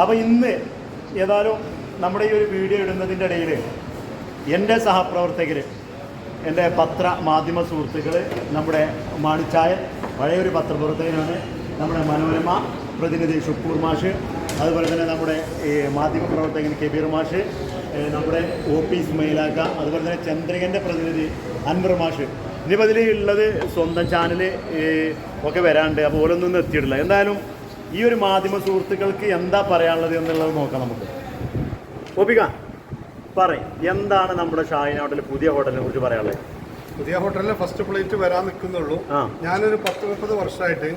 അപ്പോൾ ഇന്ന് ഏതായാലും നമ്മുടെ ഈ ഒരു വീഡിയോ ഇടുന്നതിന്റെ ഇടയിൽ എന്റെ സഹപ്രവർത്തകർ എന്റെ പത്ര മാധ്യമ സുഹൃത്തുക്കൾ നമ്മുടെ മാണിച്ചായൻ പഴയൊരു പത്രപ്രവർത്തകനാണ് നമ്മുടെ മനോരമ പ്രതിനിധി ഷുക്കൂർ മാഷ് അതുപോലെ തന്നെ നമ്മുടെ ഈ മാധ്യമ പ്രവർത്തകൻ കെബീർ മാഷ് നമ്മുടെ ഒ പി ഇസ്മയിലാക്ക അതുപോലെ തന്നെ ചന്ദ്രികന്റെ പ്രതിനിധി അൻവർ മാഷ്. ഇനിയിപ്പോൾ ഇതിൽ ഉള്ളത് സ്വന്തം ചാനൽ ഒക്കെ വരാണ്ട് അപ്പോൾ ഓരോന്നും എത്തിയിട്ടില്ല എന്തായാലും ഈ ഒരു മാധ്യമ സുഹൃത്തുക്കൾക്ക് എന്താ പറയാനുള്ളത് എന്നുള്ളത് നോക്കാം നമുക്ക്. ഒപ്പിക പറയും എന്താണ് നമ്മുടെ ഷാഹിൻ ഹോട്ടലിൽ പുതിയ ഹോട്ടലിനെ കുറിച്ച് പറയാനുള്ളത്? പുതിയ ഹോട്ടലിൽ ഫസ്റ്റ് പ്ലേറ്റ് വരാൻ നിൽക്കുന്നുള്ളൂ. ഞാനൊരു പത്ത് മുപ്പത് വർഷമായിട്ട്.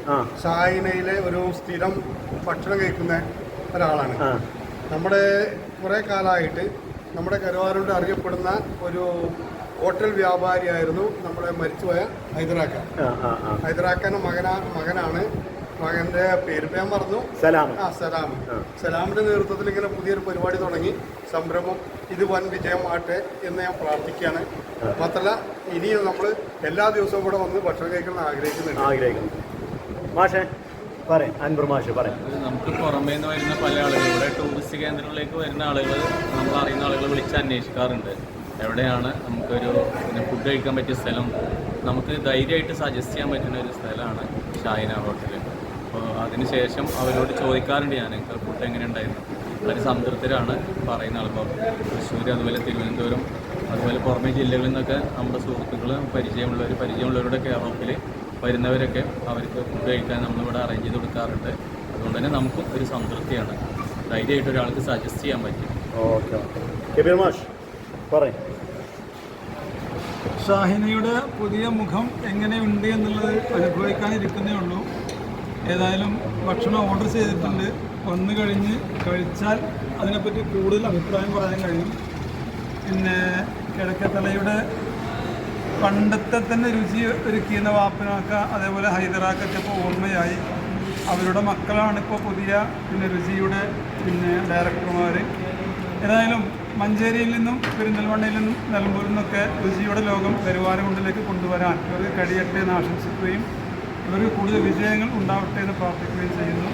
ഷാഹിനയിലെ ഒരു സ്ഥിരം ഭക്ഷണം കഴിക്കുന്ന ഒരാളാണ്. നമ്മുടെ കുറേ കാലമായിട്ട് നമ്മുടെ കരുവാരോട് അറിയപ്പെടുന്ന ഒരു ഹോട്ടൽ വ്യാപാരിയായിരുന്നു നമ്മുടെ മരിച്ചുപോയ ഹൈദരാക്കാൻ ഹൈദരാക്കാൻ മകനാ മകനാണ് മകന്റെ പേര് ഞാൻ പറഞ്ഞു സലാം. ആ സലാം. സലാമിന്റെ നേതൃത്വത്തിൽ ഇങ്ങനെ പുതിയൊരു പരിപാടി തുടങ്ങി. സംരംഭം ഇത് വൻ വിജയമാകട്ടെ എന്ന് ഞാൻ പ്രാർത്ഥിക്കുകയാണ്. മാത്രമല്ല ഇനിയും നമ്മൾ എല്ലാ ദിവസവും കൂടെ വന്ന് ഭക്ഷണം കഴിക്കണം ആഗ്രഹിക്കുന്നുണ്ട്. ആഗ്രഹിക്കുന്നു. മാഷേ പറയും. അൻപർ മാഷ് പറയും. നമുക്ക് പുറമേ നിന്ന് വരുന്ന പല ആളുകൾ ഇവിടെ ടൂറിസ്റ്റ് കേന്ദ്രങ്ങളിലേക്ക് വരുന്ന ആളുകൾ നമ്മൾ അറിയുന്ന ആളുകൾ വിളിച്ച് അന്വേഷിക്കാറുണ്ട്. എവിടെയാണ് നമുക്കൊരു പിന്നെ ഫുഡ് കഴിക്കാൻ പറ്റിയ സ്ഥലം? നമുക്ക് ധൈര്യമായിട്ട് സജസ്റ്റ് ചെയ്യാൻ പറ്റുന്ന ഒരു സ്ഥലമാണ് ഷായന ഹോട്ടൽ അപ്പോൾ അതിനുശേഷം അവരോട് ചോദിക്കാറുണ്ട് ഞാൻ ഫുഡ് എങ്ങനെ ഉണ്ടായിരുന്നു? അവർ സംതൃപ്തരാണ് പറയുന്ന ആൾക്കാർ തൃശ്ശൂർ അതുപോലെ തിരുവനന്തപുരം അതുപോലെ പുറമേ ജില്ലകളിൽ നിന്നൊക്കെ നമ്മുടെ സുഹൃത്തുക്കൾ പരിചയമുള്ളവർ പരിചയമുള്ളവരുടെ കെയർ ഓഫിൽ വരുന്നവരൊക്കെ അവർക്ക് ഫുഡ് കഴിക്കാൻ നമ്മളിവിടെ അറേഞ്ച് ചെയ്ത് കൊടുക്കാറുണ്ട്. അതുകൊണ്ട് തന്നെ നമുക്കും ഒരു സംതൃപ്തിയാണ്. ധൈര്യമായിട്ട് ഒരാൾക്ക് സജസ്റ്റ് ചെയ്യാൻ പറ്റും. Okay okay. മാഷ് പറയും. ഷാഹിനയുടെ പുതിയ മുഖം എങ്ങനെയുണ്ട് എന്നുള്ളത് അനുഭവിക്കാനിരിക്കുന്നേ ഉള്ളൂ. ഏതായാലും ഭക്ഷണം ഓർഡർ ചെയ്തിട്ടുണ്ട്. വന്നു കഴിഞ്ഞ് കഴിച്ചാൽ അതിനെപ്പറ്റി കൂടുതൽ അഭിപ്രായം പറയാൻ കഴിയും. പിന്നെ കിഴക്കത്തലയുടെ പണ്ടത്തെ തന്നെ രുചി ഒരുക്കിയെന്ന വാപ്പനാക്ക അതേപോലെ ഹൈദരാക്കൊക്കെ ഇപ്പോൾ ഓർമ്മയായി. അവരുടെ മക്കളാണ് ഇപ്പോൾ പുതിയ പിന്നെ രുചിയുടെ പിന്നെ ഡയറക്ടർമാർ ഏതായാലും മഞ്ചേരിയിൽ നിന്നും പെരിന്തൽമണ്ണയിൽ നിന്നും നിലമ്പൂരിൽ നിന്നൊക്കെ രുചിയുടെ ലോകം പെരുവാരകുണ്ടിലേക്ക് കൊണ്ടുവരാൻ ഒരു കഴിയട്ടെ എന്ന് ആശംസിക്കുകയും ഇവർക്ക് കൂടുതൽ വിജയങ്ങൾ ഉണ്ടാവട്ടെ എന്ന് പ്രാർത്ഥിക്കുകയും ചെയ്യുന്നു.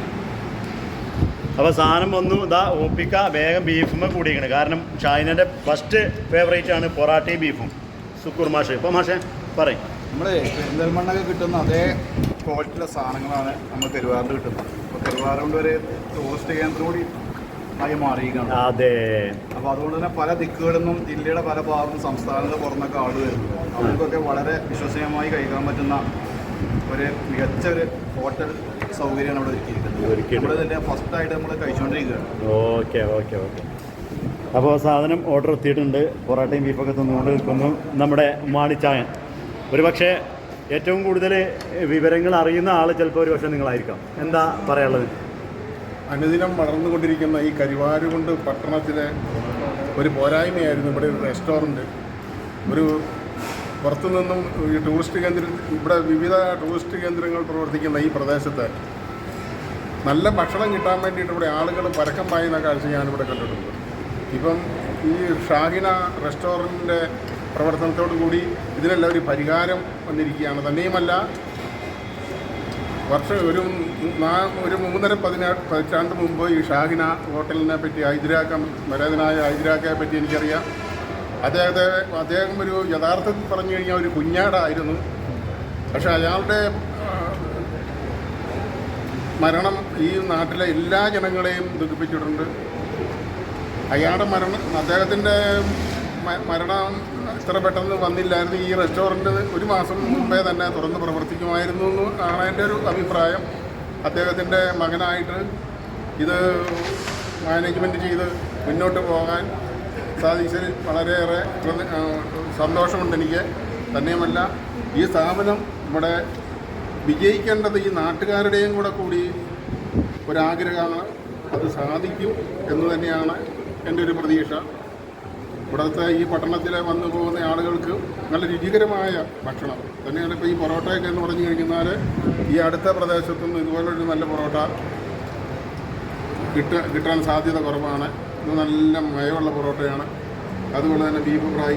അപ്പോൾ സാധനം വന്നു ഇതാ ഒപ്പിക്ക വേഗം ബീഫും കൂടിയിരിക്കണം. കാരണം ഷാഹിനന്റെ ഫസ്റ്റ് ഫേവറേറ്റ് ആണ് പൊറാട്ടയും ബീഫും. സുക്കൂർ മാഷ് ഇപ്പോൾ മാഷേ പറയും. നമ്മൾ പെരിന്തൽമണ്ണൊക്കെ കിട്ടുന്ന അതേ ക്വാളിറ്റിയുള്ള സാധനങ്ങളാണ് നമ്മൾ കരുവാറിൽ കിട്ടുന്നത്. അപ്പോൾ കരുവാറുകൊണ്ട് ഒരു ടൂറിസ്റ്റ് കേന്ദ്രം കൂടി ആയി മാറിയിരിക്കുകയാണ്. അതെ. അപ്പോൾ അതുകൊണ്ട് തന്നെ പല ദിക്കുകളിൽ നിന്നും ജില്ലയുടെ പല ഭാഗത്തും സംസ്ഥാനത്ത് പുറമൊക്കെ ആളുകൾ വരുന്നു അവർക്കൊക്കെ വളരെ വിശ്വസനീയമായി കഴിക്കാൻ പറ്റുന്ന ഒരു മികച്ച ഒരു ഹോട്ടൽ സൗകര്യമാണ് അവിടെ ഒരുക്കിയിരിക്കുന്നത്. നമ്മൾ തന്നെ ഫസ്റ്റ് ആയിട്ട് നമ്മൾ കഴിച്ചുകൊണ്ടിരിക്കുകയാണ് ഓക്കെ ഓക്കെ ഓക്കെ. അപ്പോൾ സാധനം ഓർഡർ എത്തിയിട്ടുണ്ട്. പൊറോട്ടയും ബീഫൊക്കെ തിന്നുകൊണ്ട് നിൽക്കുന്നു നമ്മുടെ മാണിച്ചായൻ. ഒരു പക്ഷേ ഏറ്റവും കൂടുതൽ വിവരങ്ങൾ അറിയുന്ന ആൾ ചിലപ്പോൾ ഒരു പക്ഷേ നിങ്ങളായിരിക്കാം. എന്താ പറയാനുള്ളത്? അനുദിനം വളർന്നുകൊണ്ടിരിക്കുന്ന ഈ കരുവാരുകൊണ്ട് പട്ടണത്തിലെ ഒരു പോരായ്മയായിരുന്നു. ഇവിടെ ഒരു റെസ്റ്റോറന്റ് ഒരു പുറത്തു നിന്നും ഈ ടൂറിസ്റ്റ് കേന്ദ്ര ഇവിടെ വിവിധ ടൂറിസ്റ്റ് കേന്ദ്രങ്ങൾ പ്രവർത്തിക്കുന്ന ഈ പ്രദേശത്ത് നല്ല ഭക്ഷണം കിട്ടാൻ വേണ്ടിയിട്ട് ഇവിടെ ആളുകൾ പരക്കം പായുന്ന കാഴ്ച ഞാനിവിടെ കണ്ടിട്ടുണ്ട്. ഇപ്പം ഈ ഷാഹിന റെസ്റ്റോറന്റിന്റെ പ്രവർത്തനത്തോടു കൂടി ഇതിനെല്ലാം ഒരു പരിഹാരം വന്നിരിക്കുകയാണ്. തന്നെയുമല്ല വർഷം ഒരു ഒരു മൂന്നര പതിനാ പതിറ്റാണ്ട് മുമ്പ് ഈ ഷാഹിന ഹോട്ടലിനെ പറ്റി ഹൈദരാക്ക വരാതിനായ ഹൈദരാക്കയെ പറ്റി എനിക്കറിയാം. അദ്ദേഹത്തെ അദ്ദേഹം ഒരു യഥാർത്ഥത്തിൽ പറഞ്ഞു കഴിഞ്ഞാൽ ഒരു കുഞ്ഞാടായിരുന്നു. പക്ഷെ അയാളുടെ മരണം ഈ നാട്ടിലെ എല്ലാ ജനങ്ങളെയും ദുഃഖിപ്പിച്ചിട്ടുണ്ട്. അയാളുടെ മരണം അദ്ദേഹത്തിന്റെ മരണം ഇത്ര പെട്ടെന്ന് വന്നില്ലായിരുന്നു. ഈ റെസ്റ്റോറന്റ് ഒരു മാസം മുമ്പേ തന്നെ തുറന്ന് പ്രവർത്തിക്കുമായിരുന്നു എന്ന് ആണ് എന്റെ ഒരു അഭിപ്രായം. അദ്ദേഹത്തിന്റെ മകനായിട്ട് ഇത് മാനേജ്മെന്റ് ചെയ്ത് മുന്നോട്ട് പോകാൻ സാധിച്ചതിൽ വളരെയേറെ സന്തോഷമുണ്ട് എനിക്ക്. തന്നെയുമല്ല ഈ സ്ഥാപനം ഇവിടെ വിജയിക്കേണ്ടത് ഈ നാട്ടുകാരുടെയും കൂടെ കൂടി ഒരാഗ്രഹമാണ്. അത് സാധിക്കും എന്ന് തന്നെയാണ് എന്റെ ഒരു പ്രതീക്ഷ. ഇവിടുത്തെ ഈ പട്ടണത്തിലെ വന്നു പോകുന്ന ആളുകൾക്ക് നല്ല രുചികരമായ ഭക്ഷണം. തന്നെയാണ് ഇപ്പോൾ ഈ പൊറോട്ടയൊക്കെ എന്ന് പറഞ്ഞു കഴിഞ്ഞാൽ ഈ അടുത്ത പ്രദേശത്തുനിന്ന് ഇതുപോലൊരു നല്ല പൊറോട്ട കിട്ട കിട്ടാൻ സാധ്യത കുറവാണ്. ഇത് നല്ല മയമുള്ള പൊറോട്ടയാണ്. അതുപോലെ തന്നെ ബീഫ് ഫ്രൈ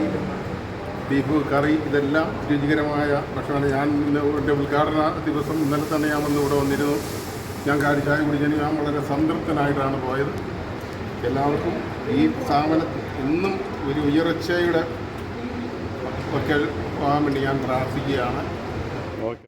ബീഫ് കറി ഇതെല്ലാം രുചികരമായ ഭക്ഷണമാണ്. ഞാൻ ഇന്ന് എന്റെ ഉദ്ഘാടന ദിവസം ഇന്നലെ തന്നെ ഞാൻ വന്ന് ഇവിടെ വന്നിരുന്നു. ഞാൻ കാര്യം ചായ കുടിച്ചതിന് ഞാൻ വളരെ സംതൃപ്തനായിട്ടാണ് പോയത്. എല്ലാവർക്കും ഈ സ്ഥാപനം ഇന്നും ഒരു ഉയർച്ചയുടെ ഒക്കെ പോകാൻ വേണ്ടി ഞാൻ പ്രാർത്ഥിക്കുകയാണ്. ഓക്കെ.